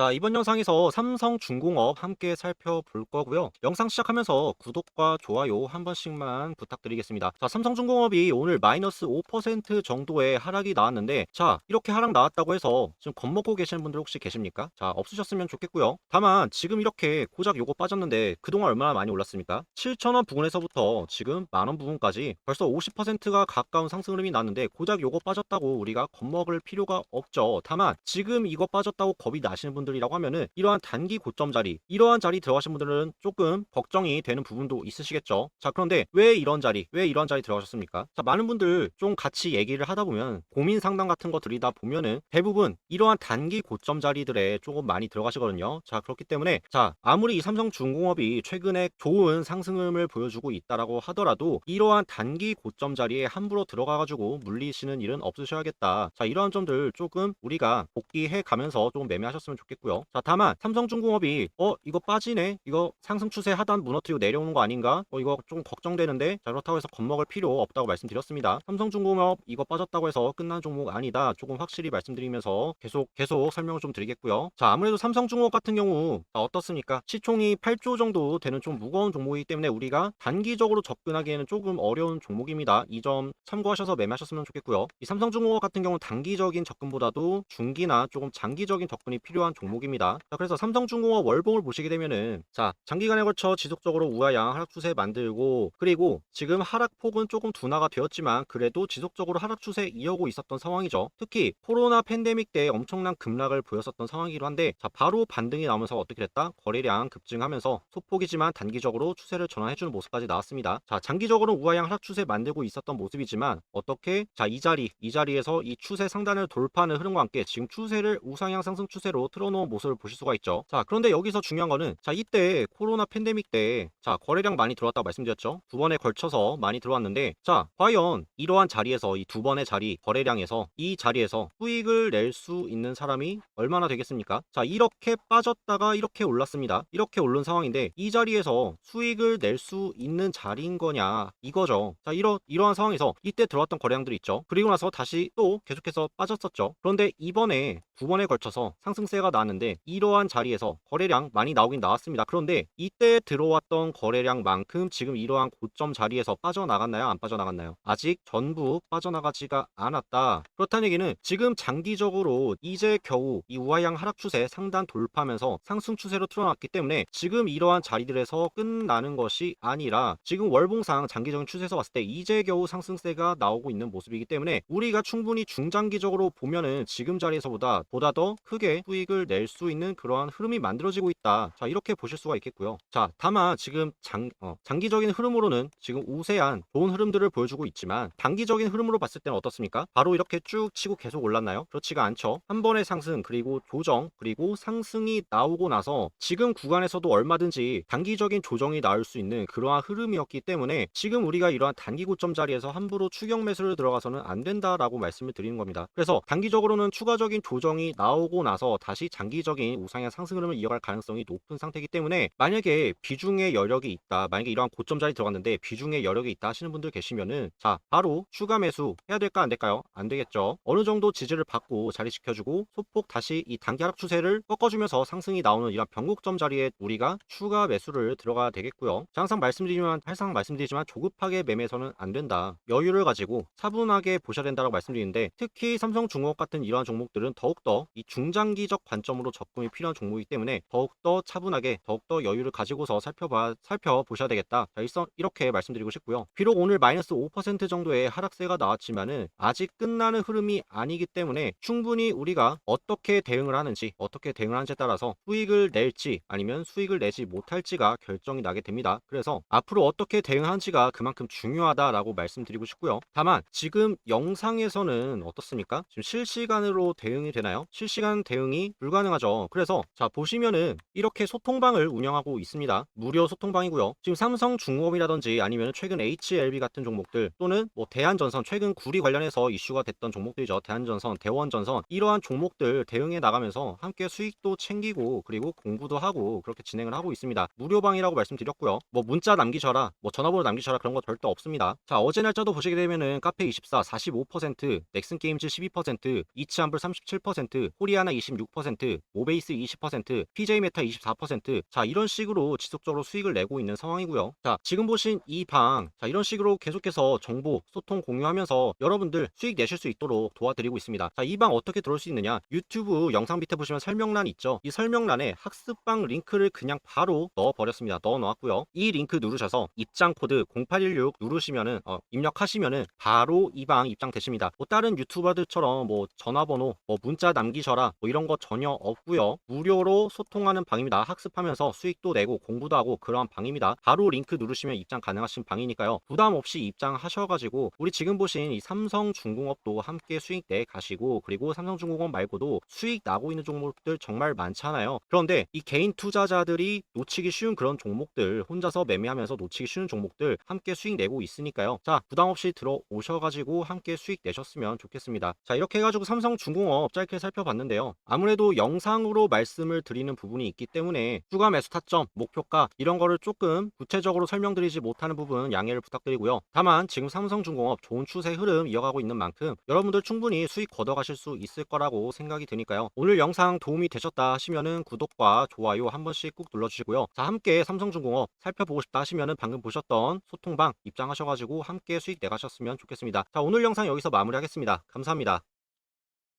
자, 이번 영상에서 삼성중공업 함께 살펴볼 거고요. 영상 시작하면서 구독과 좋아요 한 번씩만 부탁드리겠습니다. 자, 삼성중공업이 오늘 마이너스 5% 정도의 하락이 나왔는데 자, 이렇게 하락 나왔다고 해서 지금 겁먹고 계시는 분들 혹시 계십니까? 자, 없으셨으면 좋겠고요. 다만 지금 이렇게 고작 요거 빠졌는데 그동안 얼마나 많이 올랐습니까? 7,000원 부근에서부터 지금 만원 부근까지 벌써 50%가 가까운 상승 흐름이 났는데 고작 요거 빠졌다고 우리가 겁먹을 필요가 없죠. 다만 지금 이거 빠졌다고 겁이 나시는 분들 이라고 하면은 이러한 단기 고점 자리, 이러한 자리 들어가신 분들은 조금 걱정이 되는 부분도 있으시겠죠. 자, 그런데 왜 이런 자리, 왜 이런 자리 들어가셨습니까? 자, 많은 분들 좀 같이 얘기를 하다 보면 고민 상담 같은 거 드리다 보면은 대부분 이러한 단기 고점 자리들에 조금 많이 들어가시거든요. 자, 그렇기 때문에 자, 아무리 이 삼성중공업이 최근에 좋은 상승음을 보여주고 있다라고 하더라도 이러한 단기 고점 자리에 함부로 들어가 가지고 물리시는 일은 없으셔야겠다. 자, 이러한 점들 조금 우리가 복귀해 가면서 좀 매매하셨으면 좋겠고 요. 자, 다만 삼성중공업이 어 이거 빠지네, 이거 상승 추세 하단 무너뜨리고 내려오는 거 아닌가? 어 이거 좀 걱정되는데 자 그렇다고 해서 겁먹을 필요 없다고 말씀드렸습니다. 삼성중공업 이거 빠졌다고 해서 끝난 종목 아니다. 조금 확실히 말씀드리면서 계속 계속 설명을 좀 드리겠고요. 자 아무래도 삼성중공업 같은 경우 자, 어떻습니까? 시총이 8조 정도 되는 좀 무거운 종목이기 때문에 우리가 단기적으로 접근하기에는 조금 어려운 종목입니다. 이 점 참고하셔서 매매하셨으면 좋겠고요. 이 삼성중공업 같은 경우는 단기적인 접근보다도 중기나 조금 장기적인 접근이 필요한 종목입니다. 자, 그래서 삼성중공업 월봉을 보시게 되면은 자 장기간에 걸쳐 지속적으로 우하양 하락 추세 만들고 그리고 지금 하락폭은 조금 둔화가 되었지만 그래도 지속적으로 하락 추세 이어오고 있었던 상황이죠. 특히 코로나 팬데믹 때 엄청난 급락을 보였었던 상황이기도 한데 자 바로 반등이 나오면서 어떻게 됐다? 거래량 급증하면서 소폭이지만 단기적으로 추세를 전환해주는 모습까지 나왔습니다. 자 장기적으로 우하양 하락 추세 만들고 있었던 모습이지만 어떻게 자 이 자리 이 자리에서 이 추세 상단을 돌파하는 흐름과 함께 지금 추세를 우상향 상승 추세로 틀어 놓은 모습을 보실 수가 있죠. 자 그런데 여기서 중요한 거는 자 이때 코로나 팬데믹 때 자 거래량 많이 들어왔다고 말씀드렸죠. 두 번에 걸쳐서 많이 들어왔는데 자 과연 이러한 자리에서 이 두 번의 자리 거래량에서 이 자리에서 수익을 낼 수 있는 사람이 얼마나 되겠습니까? 자 이렇게 빠졌다가 이렇게 올랐습니다. 이렇게 오른 상황인데 이 자리에서 수익을 낼 수 있는 자리인 거냐 이거죠. 자 이러 이러한 상황에서 이때 들어왔던 거래량들이 있죠. 그리고 나서 다시 또 계속해서 빠졌었죠. 그런데 이번에 두 번에 걸쳐서 상승세가 나 왔는데 이러한 자리에서 거래량 많이 나오긴 나왔습니다. 그런데 이때 들어왔던 거래량만큼 지금 이러한 고점 자리에서 빠져나갔나요? 안 빠져나갔나요? 아직 전부 빠져나가지가 않았다. 그렇다는 얘기는 지금 장기적으로 이제 겨우 이 우하향 하락 추세 상단 돌파하면서 상승 추세로 틀어놨기 때문에 지금 이러한 자리들에서 끝나는 것이 아니라 지금 월봉상 장기적인 추세에서 봤을 때 이제 겨우 상승세가 나오고 있는 모습이기 때문에 우리가 충분히 중장기적으로 보면은 지금 자리에서보다 보다 더 크게 수익을 낼 수 있는 그러한 흐름이 만들어지고 있다. 자 이렇게 보실 수가 있겠고요. 자 다만 지금 장 어, 장기적인 흐름으로는 지금 우세한 좋은 흐름들을 보여주고 있지만 단기적인 흐름으로 봤을 때는 어떻습니까? 바로 이렇게 쭉 치고 계속 올랐나요? 그렇지가 않죠. 한 번의 상승 그리고 조정 그리고 상승이 나오고 나서 지금 구간에서도 얼마든지 단기적인 조정이 나올 수 있는 그러한 흐름이었기 때문에 지금 우리가 이러한 단기 고점 자리에서 함부로 추격 매수를 들어가서는 안 된다라고 말씀을 드리는 겁니다. 그래서 단기적으로는 추가적인 조정이 나오고 나서 다시 장기적인 우상향 상승 흐름을 이어갈 가능성이 높은 상태이기 때문에 만약에 비중의 여력이 있다. 만약에 이러한 고점 자리 들어갔는데 비중의 여력이 있다 하시는 분들 계시면은 자 바로 추가 매수 해야 될까 안 될까요? 안 되겠죠. 어느 정도 지지를 받고 자리 지켜주고 소폭 다시 이 단기 하락 추세를 꺾어주면서 상승이 나오는 이런 변곡점 자리에 우리가 추가 매수를 들어가야 되겠고요. 자, 항상 말씀드리지만 항상 말씀드리지만 조급하게 매매해서는 안 된다. 여유를 가지고 차분하게 보셔야 된다고 말씀드리는데 특히 삼성중공업 같은 이러한 종목들은 더욱더 이 중장기적 관점 으로 접근이 필요한 종목이기 때문에 더욱더 차분하게 더욱더 여유를 가지고서 살펴봐 살펴보셔야 되겠다. 자, 일선 이렇게 말씀드리고 싶고요. 비록 오늘 마이너스 5% 정도의 하락세가 나왔지만은 아직 끝나는 흐름이 아니기 때문에 충분히 우리가 어떻게 대응을 하는지 어떻게 대응을 하는지에 따라서 수익을 낼지 아니면 수익을 내지 못할지가 결정이 나게 됩니다. 그래서 앞으로 어떻게 대응하는지가 그만큼 중요하다라고 말씀드리고 싶고요. 다만 지금 영상에서는 어떻습니까? 지금 실시간으로 대응이 되나요? 실시간 대응이 불가 능하죠. 그래서 자 보시면은 이렇게 소통방을 운영하고 있습니다. 무료 소통방이고요. 지금 삼성 중공업이라든지 아니면 최근 HLB 같은 종목들 또는 뭐 대한전선 최근 구리 관련해서 이슈가 됐던 종목들이죠. 대한전선, 대원전선 이러한 종목들 대응해 나가면서 함께 수익도 챙기고 그리고 공부도 하고 그렇게 진행을 하고 있습니다. 무료방이라고 말씀드렸고요. 뭐 문자 남기셔라, 뭐 전화번호 남기셔라 그런 거 절대 없습니다. 자 어제 날짜도 보시게 되면은 카페 24 45%, 넥슨 게임즈 12%, 이치한불 37%, 호리아나 26%, 20%, 모베이스 20%, PJ 메타 24%, 자, 이런 식으로 지속적으로 수익을 내고 있는 상황이고요. 자, 지금 보신 이 방, 자, 이런 식으로 계속해서 정보, 소통 공유하면서 여러분들 수익 내실 수 있도록 도와드리고 있습니다. 자, 이 방 어떻게 들어올 수 있느냐? 유튜브 영상 밑에 보시면 설명란 있죠? 이 설명란에 학습방 링크를 그냥 바로 넣어 버렸습니다. 넣어 놓았고요. 이 링크 누르셔서 입장 코드 0816 누르시면은 어, 입력하시면은 바로 이 방 입장되십니다. 뭐 다른 유튜버들처럼 뭐 전화번호, 뭐 문자 남기셔라 뭐 이런 거 전혀 없고요. 무료로 소통하는 방입니다. 학습하면서 수익도 내고 공부도 하고 그러한 방입니다. 바로 링크 누르시면 입장 가능하신 방이니까요. 부담 없이 입장하셔가지고 우리 지금 보신 이 삼성중공업도 함께 수익 내 가시고 그리고 삼성중공업 말고도 수익 나고 있는 종목들 정말 많잖아요. 그런데 이 개인 투자자들이 놓치기 쉬운 그런 종목들 혼자서 매매하면서 놓치기 쉬운 종목들 함께 수익 내고 있으니까요. 자 부담 없이 들어오셔가지고 함께 수익 내셨으면 좋겠습니다. 자 이렇게 해가지고 삼성중공업 짧게 살펴봤는데요. 아무래도 영상으로 말씀을 드리는 부분이 있기 때문에 추가 매수 타점, 목표가 이런 거를 조금 구체적으로 설명드리지 못하는 부분 양해를 부탁드리고요. 다만 지금 삼성중공업 좋은 추세 흐름 이어가고 있는 만큼 여러분들 충분히 수익 걷어가실 수 있을 거라고 생각이 드니까요. 오늘 영상 도움이 되셨다 하시면은 구독과 좋아요 한 번씩 꾹 눌러주시고요. 자 함께 삼성중공업 살펴보고 싶다 하시면은 방금 보셨던 소통방 입장하셔가지고 함께 수익 내가셨으면 좋겠습니다. 자 오늘 영상 여기서 마무리하겠습니다. 감사합니다.